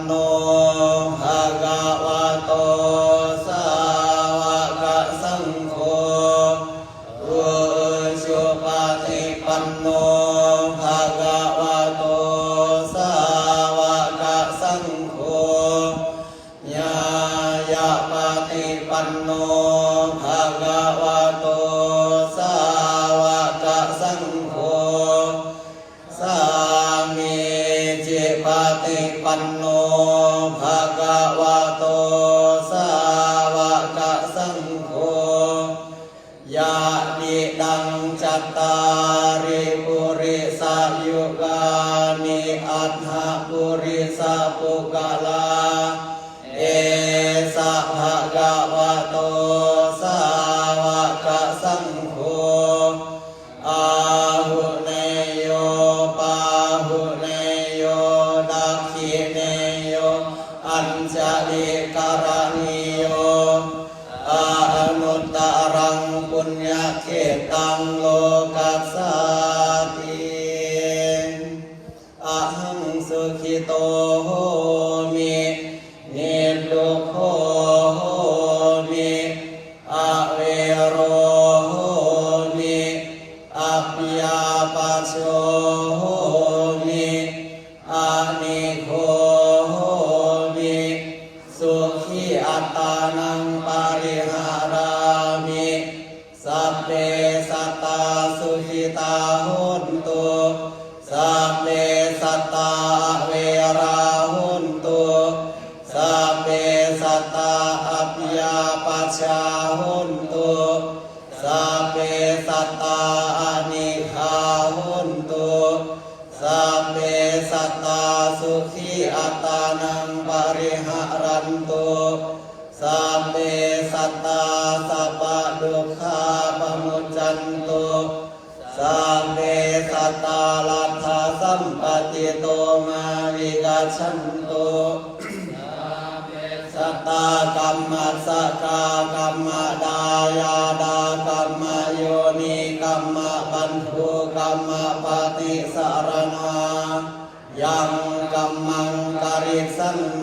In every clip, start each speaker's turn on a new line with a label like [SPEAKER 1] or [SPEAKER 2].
[SPEAKER 1] cuando ยุรามีอัฏฐปุริสาปุกา สัมเมสัตตาสัพพะดุขาปมุจันตุสัมเมสัตตาลัทธาสัมปติโตมาวิกาชันตุสัตตากรรมสัตตากรรมดายาดากรรมโยนิกรรมบันทุกรรมปฏิสารนายังกรรมังกริสัน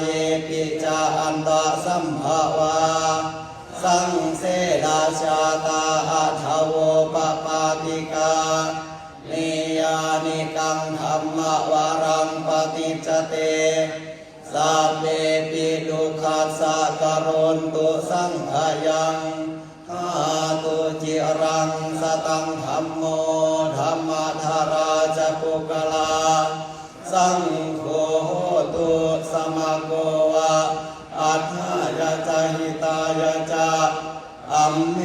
[SPEAKER 1] เยปิจาอันตสัมภาวาสังเสราชาตาอาทโวปปาติกานิยานิกังธรรมวารังปฏิจเตสัเพปิดุขัสสะกรณตุสังหายังหาตุจิรังสตังธรรมโมธรรมธาราจักุกลาสังฆ สมะโกวะอัฏฐายะจหิตายะจาอัมเม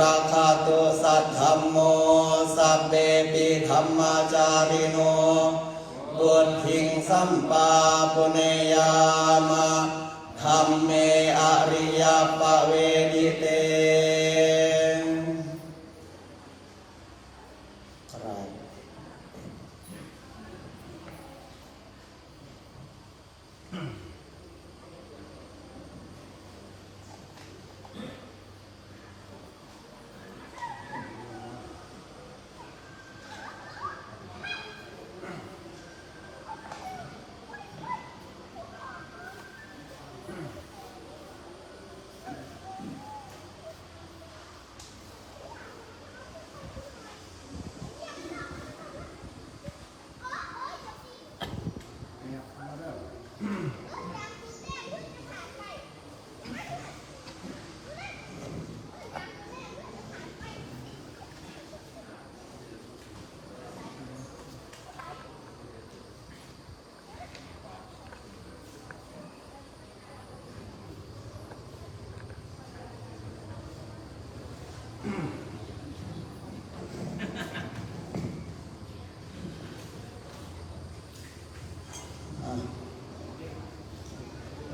[SPEAKER 1] ราคาตุสัทธัมโมสัพเบปิธรรมาจาริโนบุญทิงสัมปาปุเนยามะธรรมเมอริยปเวดิเตครับ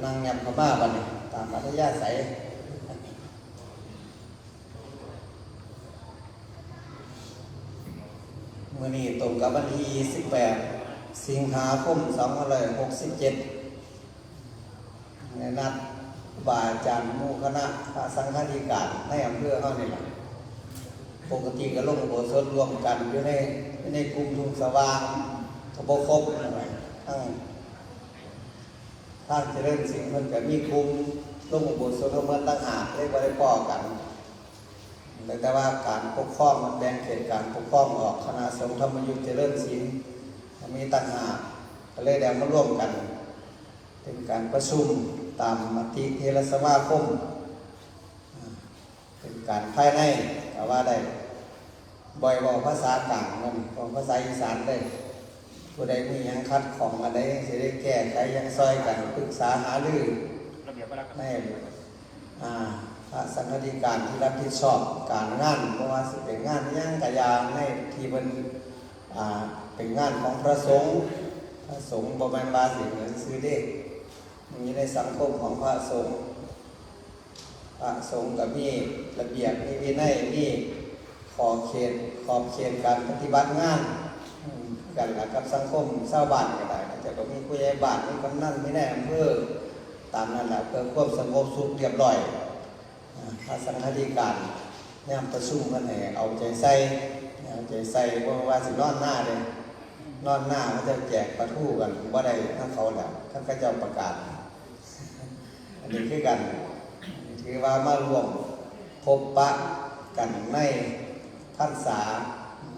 [SPEAKER 1] อะ แงยับเข้ามาบันนี้ตามอัธยาศัยมื่อนี้ตรงกับวันที่ 18 สิงหาคม 2567 ในนัดบาอาจารย์มูคณะพระสังฆาธิการในอำเภอเฮานี่แหละปกติก็ลงโบสถ์รวมกันอยู่ในในกลุ่มทุงสว่างกบครบทั้ง ท่านเจริญสิ่งมันก็มีกลุ่มลงอุโบสถเมื่อตั้งหากเรียกว่าได้ป้อกันแต่ว่าการปกครองมันแบ่งเขตการปกครองออกคณะสงฆ์ธรรมยุทธเจริญศิลป์มีตั้งหากก็เลยได้มาร่วมกัน เป็นการประชุมตามมติเทรสมาคมเป็นการภายในแต่ว่าได้บ่อยบอกภาษากลางมันของภาษาอีสานได้ ผู้ใดมีหยังคัดของอันใดสิได้แก้ไขหยังซอยกันปรึกษาหารือ
[SPEAKER 2] ระเบียบวาระ
[SPEAKER 1] ในอ่าพระสังฆธิการที่รับผิดชอบการงานเพราะว่าสิเป็นงานอิหยังกะยางในที่เป็นอ่าเป็นงานของพระสงฆ์พระสงฆ์บ่แม่นว่าสิเหมือนซื้อเด็กมีในสังคมของพระสงฆ์พระสงฆ์ก็มีระเบียบมีวินัยมีขอเขตขอบเขตการปฏิบัติงานอืม กันละกับสังคมชาวบ้านก็ได้แต่ก็มีผู้ใหญ่บ้านมีกำนันมีนายอำเภอตามนั้นแหละเพื่อความสงบสุขเรียบร้อยอ่าพระสังฆาธิการย่ามประชุมกันให้เอาใจใส่เอาใจใส่ว่าว่าสินอนหน้าเลยนอนหน้าเขาจะแจกประทู่กันว่าได้ทั้งเขาแล้วท่านก็จะประกาศ อันนี้คือกันถือว่ามารวมพบปะกันในพรรษา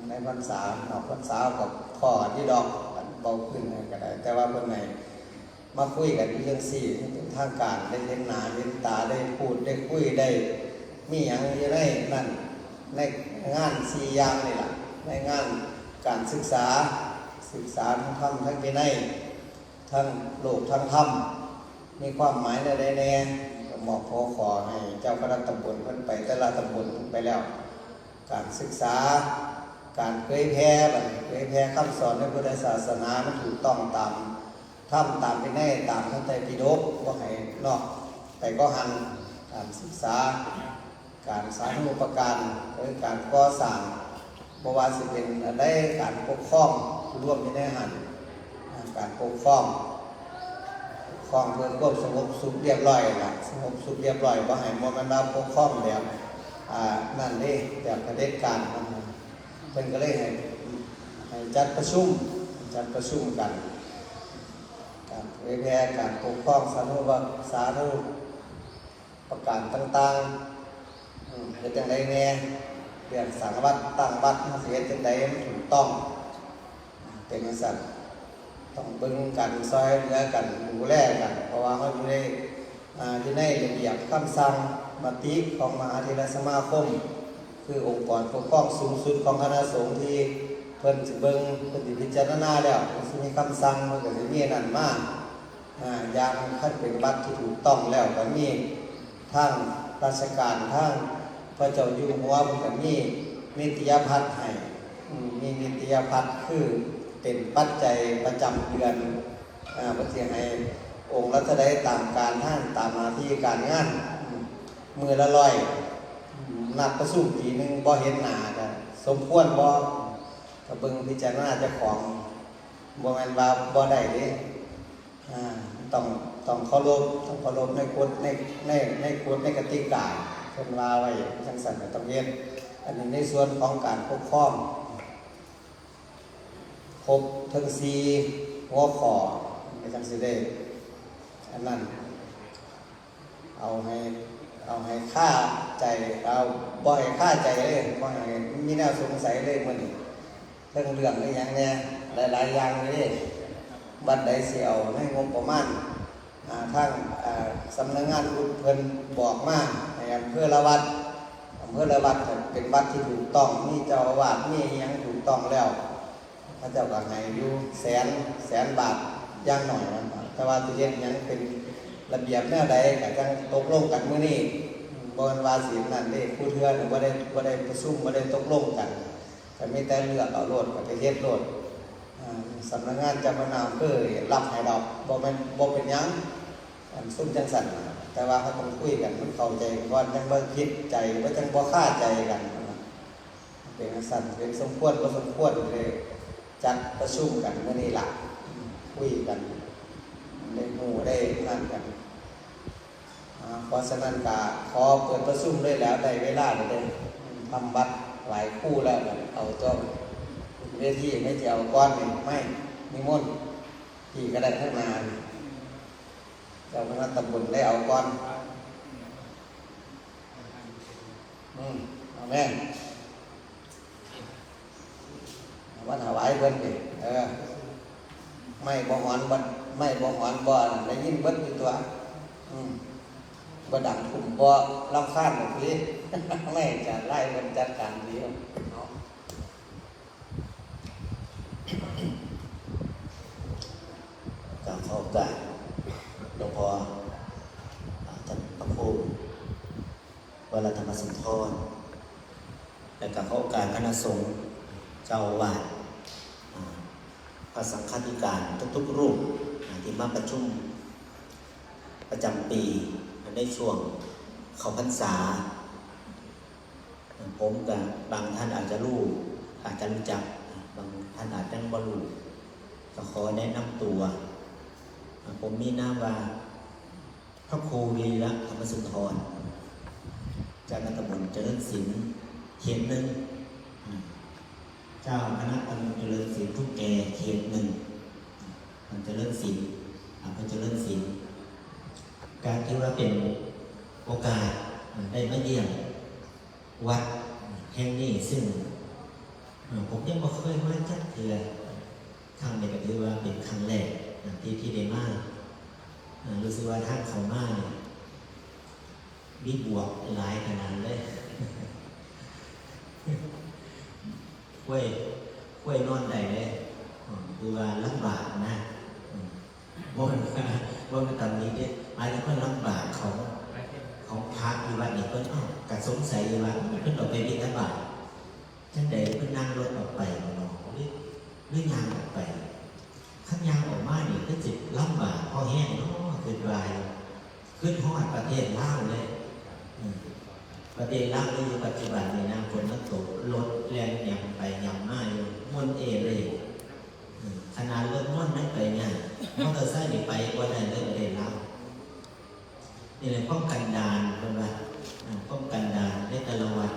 [SPEAKER 1] ในพรรษาหนอกพรรษากับ พ่อที่ดอกกันเบาขึ้นก็ได้แต่ว่าเมื่อไหร่มาคุยกันเรื่องสี่ทางการได้เห็นหนาเห็นตาได้พูดได้คุยได้ มีอย่างอยู่ในนั่นในงานสี่อย่างนี่แหละในงานการศึกษาศึกษาทั้งธรรมทั้งวินัยทั้งโลกทั้งธรรมมีความหมายในใดแน่ก็มอบพอขอให้เจ้าคณะตำบลเพิ่นไปแต่ละตำบลไปแล้ว การศึกษา การเผยแพร่บัดเผยแพร่คำสอนในพุทธศาสนามันถูกต้องตามธรรมตามไปแน่ตามพระไตรปิฎกว่าให้นอกแต่ก็หันการศึกษา การสาธารณูปการหรือการก่อสร้างบว่าสิเป็นอะไรการปกครองร่วมอยู่ในหันการปกครองครองเพื่อความสงบสุขเรียบร้อยละสงบสุขเรียบร้อยว่าให้มมันมาปกครองแบบนั่นนี่แบบเด็จการนะ เพิ่นก็เลยให้ให้จัดประชุมจัดประชุมกันการเผยแพร่การปกครองสาธารณสาธารณประการต่างๆเป็นจังไดแน่เรื่องสังวัดตั้งวัดเสียจังไดถูกต้อง เป็นจังซั่นต้องเบิ่งกันซอยเหลือกันดูแลกัน เพราะว่าเขาอยู่ในอยู่ในระเบียบคำสั่งมติของมหาเทรสมาคม คือองค์กรปกครองสูงสุดของคณะสงฆ์ที่เพิ่นสิเบิ่งเพิ่นสิพิจารณาแล้วสิมีคำสั่งมันก็สิมีนั่นมาอ่าอย่างคันเป็นบัตรที่ถูกต้องแล้วก็มีทางราชการทางพระเจ้าอยู่หัวเพิ่นก็มีนิตยพัฒน์ให้มีนิตยพัฒน์คือเป็นปัจจัยประจำเดือนอ่าเพิ่นสิให้องค์รัชได้ตามการท่านตามหน้าที่การงานมมือละร้อย นัดประสุมปีหนึ่งบ่เห็นหนากันสมควรบ่ก็เบิ่งพิจารณาเจ้าของบ่แมนว่าบ่ได้เด้ต้องต้องเคารพต้องเคารพในกฎในในในกฎในกติกาเพิ่นว่าไว้จังซั่นก็ต้องเฮ็ดอันนี้ในส่วนของการปกครองครบทั้ง4หัวขอก็จังสิได้อันนั้นเอาให้ เอาให้ค่าใจเอาบ่ให้ค่าใจเลยบ่ให้มีแนวสงสัยเลยมันนี้เรื่องเรื่องอะไรอย่างเนี้ยหลาย ๆ อย่างเลยบัดใดสิเอาให้งบประมาณทางสำนักงานอุดเพิ่นบอกมาให้อำเภอละวัดอำเภอละวัดเป็นวัดที่ถูกต้องมีเจ้าอาวาสมีอิหยังถูกต้องแล้วพระเจ้าก็ให้อยู่แสนแสนบาทอย่างหน่อยนะแต่ว่าสิเฮ็ดหยังเป็น ระเบียบแนวใดก็จังตกลงกันมื้อนี้บ่แม่นว่าสินั่นเด้ผู้เทื่อนี่บ่ได้บ่ได้ประชุมบ่ได้ตกลงกันก็มีแต่เลือกเอาโลดก็ไปเฮ็ดโลดสำนักงานเจ้าพนักงานเคยรับให้ดอกบ่แม่นบ่เป็นหยังอันซุ่มจังสั่นแต่ว่าเขาต้องคุยกันมันเข้าใจก่อนจังบ่คิดใจบ่จังบ่คาใจกันเป็นจังสั่นเป็นสมควรบ่สมควรเลยจัดประชุมกันมื้อนี้ล่ะคุยกันได้หมู่ได้นั่นกัน เพราะฉะนั้นก็ขอเปิดประชุมเลยแล้วได้เวลาเลยเด้อทำบัตรหลายคู่แล้วเอาจ้องเวทีไม่จะเอาก้อนนี่ไม่นิมนต์ที่ก็ได้ข้งนานเจ้าคณะตำบลได้เอาก้อนอืมเอาแม่เอาวันถวายเพิ่นดิเออไม่บ่หอนบ่ไม่บ่หอนบ่ได้ยินเบิดอยู่ตัว อืม บ่ดังคุมบ่รำคาญแบบนี้ไม่จะไล่มันจัดการเดียวเนาะ
[SPEAKER 2] กราบขอโอกาสหลวงพ่อท่านพระครูวรธรรมสุนทรและกับขอโอกาสคณะสงฆ์เจ้าวาสอ่าพระสังฆาธิการทุกๆรูปที่มาประชุมประจำปี ในช่วงเขาพรรษา ผมกับบางท่านอาจจะรู้อาจจะรู้จัก บางท่านอาจจะไม่รู้ก็ขอแนะนำตัว ผมมีนามว่าพระครูวีระธรรมสุนทร จากนัตำบลเจริญศิลป์เขตหนึ่ง เจ้าคณะตำบลเจริญศิลป์ทุกแก่เขตหนึ่งมันเจริญศิลป์อำเภอเจริญศิลป์ การที่ว่าเป็นโอกาสได้มาเยี่ยมวัดแห่งนี้ซึ่งผมยังไม่เคยมาจักเทือครั้งนี้ก็ถือว่าเป็นครั้งแรกที่ที่ได้มารู้สึกว่าท่างเขามากเนี่ยมีบวกหลายขนาดเลยกล้วยกล้วยนอนใดเลยคือว่าลำบากนะบ่มันบ่มันตอนนี้เนี่ย มายถึงว่าลำบากของของพระอยู่วัดนี่เพิ่นเอ้ากะสงสัยอยู่ว่าเพิ่นออกไปบิณฑบาตจังใดเพิ่นนั่งรถออกไปบ่เนาะหรือหรือยางออกไปขันยางออกมานี่ก็จิตลำบากพอแห้งเนาะขึ้นวายขึ้นฮอดประเทศลาวเลยประเทศลาวในปัจจุบันนี่นะฝนมันตกรถแรงยำไปยำมาอยู่มนเอเลยขนาดรถม่วนไม่ไปเนี่ยมอเตอร์ไซค์นี่ไปว่าได้เลยประเทศลาว นี่เลยป้องกันดานเป็นว่าป้องกันดานในแต่ละวัด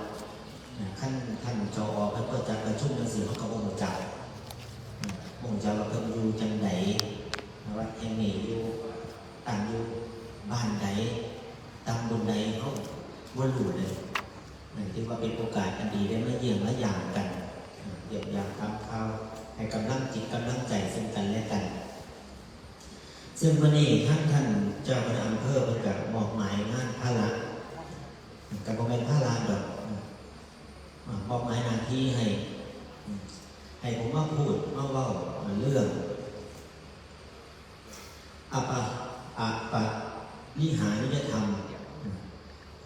[SPEAKER 2] อ่าขั้นขั้นจออพระก็จะประชุมกันสิเขาก็บ่รู้จักผมจะว่าเพิ่นอยู่จังไดวัดแห่งนี้อยู่ต่างอยู่บ้านใดตำบลใดเขาบ่รู้เลยนั่นถือว่าเป็นโอกาสอันดีได้มาเยี่ยมและยามกันเยี่ยมยามทำข้าวให้กำลังจิตกำลังใจซึ่งกันและกัน ซึ่งวันนี้ท่านท่าน เจ้าคณะอำเภอเพิ่นก็มอบหมายงานพระละกับบ่แม่นพระละดอกบอกหมายหน้าที่ให้ ให้ผมมาพูดมาเล่าเรื่องอัปะอัปะนิหานิยธรรม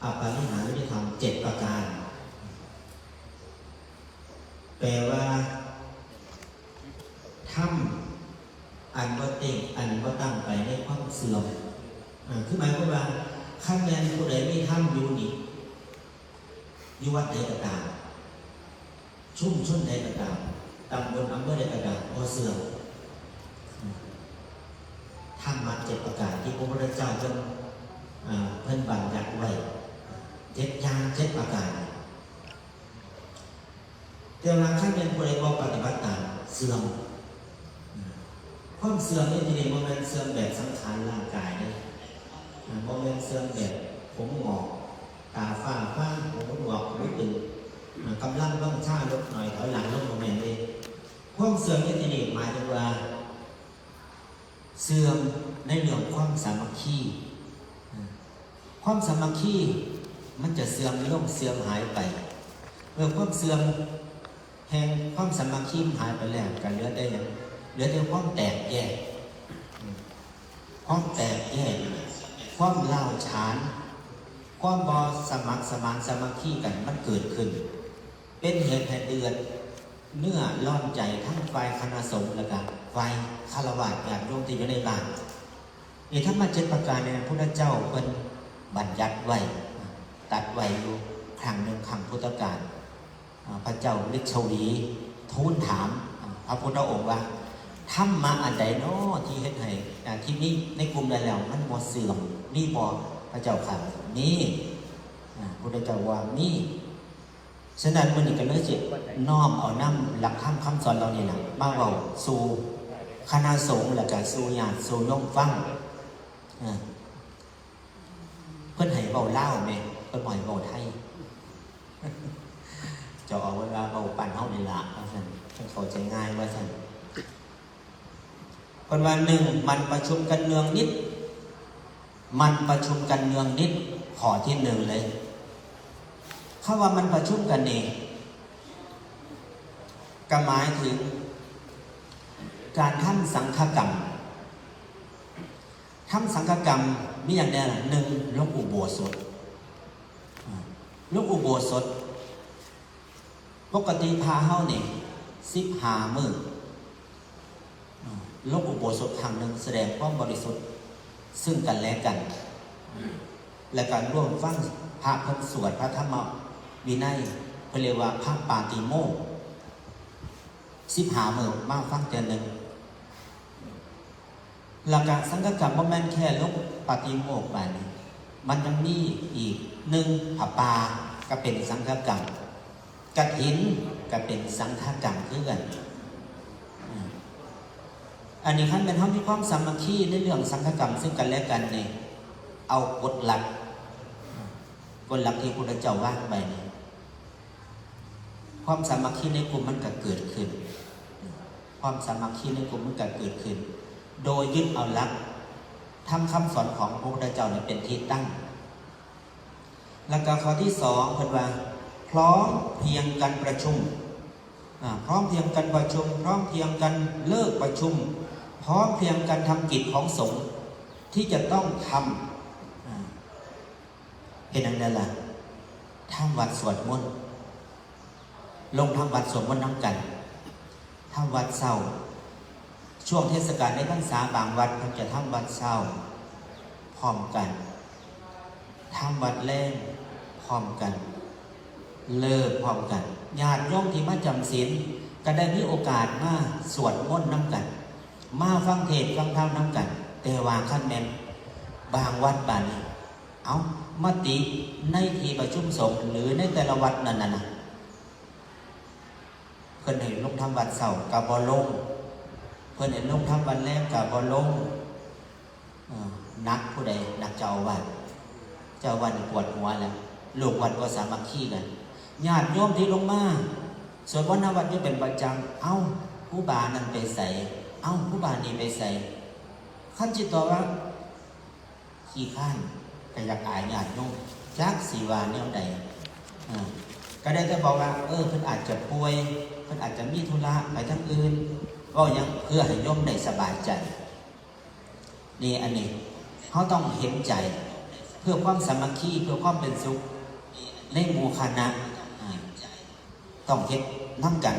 [SPEAKER 2] อัปะนิหานิยธรรมเจ็ดประการ แปลว่าถ้ำอันว่าเต็งอันว่าตั้งไปในความเสื่อมอ่าคือหมายความว่าข้างแนนผู้ใดไม่ถ้ำอยู่นี่อยู่วัดใดก็ตามชุ่มชนใดก็ตาม ตำบลอำเภอใดก็ตามพอเสื่อมอืมธรรมะเจ็ดประการที่พระพุทธเจ้าเพิ่นเพิ่นบัญญัติไว้เจ็ดย่างเจ็ดประการแต่ว่าขั้นเป็นผู้ใดบ่ปฏิบัติตามเสื่อมความเสื่อมนี่ทีนี้มันเป็นเสื่อมแบบสังขารร่างกายนี่มันเป็นเสื่อมแบบผมหงอกตาฝ้าฟ้าผมหงอกหูตึงอ่ากำลังต้องช้าลดหน่อยถอยหลังลงโมเมนต์เลย ความเสื่อมนี่นี้หมายถึงว่า เสื่อมในเรื่องความสามัคคีอ่ความสามัคคีมันจะเสื่อมลงเสื่อมหายไปเมื่อความเสื่อมแห่งความสามัคคีหายไปแล้วกันเหลือได้ยังเหลือแต่ความแตกแยกความแตกแยกความเล่าฉาน ความบอสมัครสมานสามัคคีกันมันเกิดขึ้น เป็นเหตุให้เดือด เนื้อร้อนใจทั้งฝ่ายคณะสงฆ์และกันฝ่ายคารวะญาติโยมที่อยู่ในบ้านนี่ถ้ามาเจ็ดประการเนี่ยพระพุทธเจ้าเป็นบัญญัติไว้ตัดไว้อยู่ครั้งหนึ่งครั้งพุทธกาลพระเจ้าฤทธิ์ชวีทูลถามพระพุทธองค์ว่าทำมาอันใดเนาะที่เฮ็ดให้ที่นี้ในกลุ่มใดแล้วมันบ่เสื่อมนี่บ่พระเจ้าค่ะนี่พระพุทธเจ้าว่านี่ ฉะนั้นมื้อนี้ก็เลยสิน้อมเอานำหลักธรรมคำสอนเรานี่ล่ะมาเว้าสู่คณะสงฆ์แล้วก็สู่ญาติสู่โยมฟังอ่าเพิ่นให้เว้าลาวแม่เพิ่นบ่ให้เว้าไทยจะเอาเวลาเอาปั่นห้องในละว่าสันเข้าใจง่ายว่าสันคนวันหนึ่งมันประชุมกันเนืองนิด มันประชุมกันเนืองนิดขอที่หนึ่งเลย เขาว่ามันประชุมกันเองก็หมายถึง การทำสังฆกรรมทำสังฆกรรมมีอย่างใดหนึ่งลงอุโบสถอ่าลงอุโบสถ ปกติพาเฮาเนี่ยสิบหามืออ่าลบอุโบสถทางหนึ่งแสดงความบริสุทธิ์ซึ่งกันและกัน และการร่วมฟังพระพันสวดพระธรรม วินัยเขเรียกว่าพระปาติโมกสิบหาเมือมากฟังเตือนหนึ่งหลักการสังฆกรรมว่าแม่นแค่ลบปาติโมกข์ไปนี่มันยังมีอีกหนึ่งผาปาก็เป็นสังฆกรรมกฐินก็เป็นสังฆกรรมคือกันอันนี้ขั้นเป็นห้องมีความสามัคคีในเรื่องสังฆกรรมซึ่งกันและกันเนี่ยเอากฎหลักกฎหลักที่พระเจ้าว่าไปเนี่ย ความสามัคคีในกลุ่มมันก็เกิดขึ้น ความสามัคคีในกลุ่มมันก็เกิดขึ้น โดยยึดเอาหลักทำคำสอนของพระพุทธเจ้าเนี่ยเป็นที่ตั้งแล้วก็ข้อที่สองเพิ่นว่า พร้อมเพียงกันประชุมพร้อมเพียงกันประชุม พร้อมเพียงกันเลิกประชุม พร้อมเพียงกันทำกิจของสงฆ์ที่จะต้องทำอ่าเป็นอย่างนั้นล่ะทำวัดสวดมนต์ ลงทำวัดสวดมนต์น้ำกันทำวัดเศร้า ช่วงเทศกาลในพรรษาบางวัดเพิ่นจะทำวัดเศร้า พร้อมกันทำวัดแรงพร้อมกัน เลิกพร้อมกันญาติโยมที่มาจำศีลก็ได้มีโอกาสมาสวดมนต์น้ำกัน มาฟังเทศฟังธรรมน้ำกัน แต่ว่าขั้นแมนบางวัดบานี้เอามาติในที่ประชุมสงฆ์หรือในแต่ละวัดนั่นน่ะ พิ่นเห็นลงทำวัดเสาร์กับบอลง เพิ่นเห็นลงทำวัดแรกกับบอลงนักผู้ใดนักเจ้าวัดเจ้าวันปวดหัวแล้วลูกวัดก็สามัคคีกันญาติโยมที่ลงมาส่วนวันนวัดนี่เป็นประจำเอ้าผู้บานั่นไปใส่เอ้าผู้บานี่ไปใส่ขั้นจิตตัวว่าขี้ข้านก็อยากอายญาติโยมจักสีวาแนวใดก็ได้แต่บอกว่า เออเพิ่นอาจจะป่วย เพิ่นอาจจะมีธุระไปทั้งอื่น ก็ยังเพื่อให้โยมได้สบายใจนี่อันนี้เขาต้องเห็นใจ เพื่อความสามัคคีเพื่อความเป็นสุขในหมู่คณะต้องเห็นน้ำกัน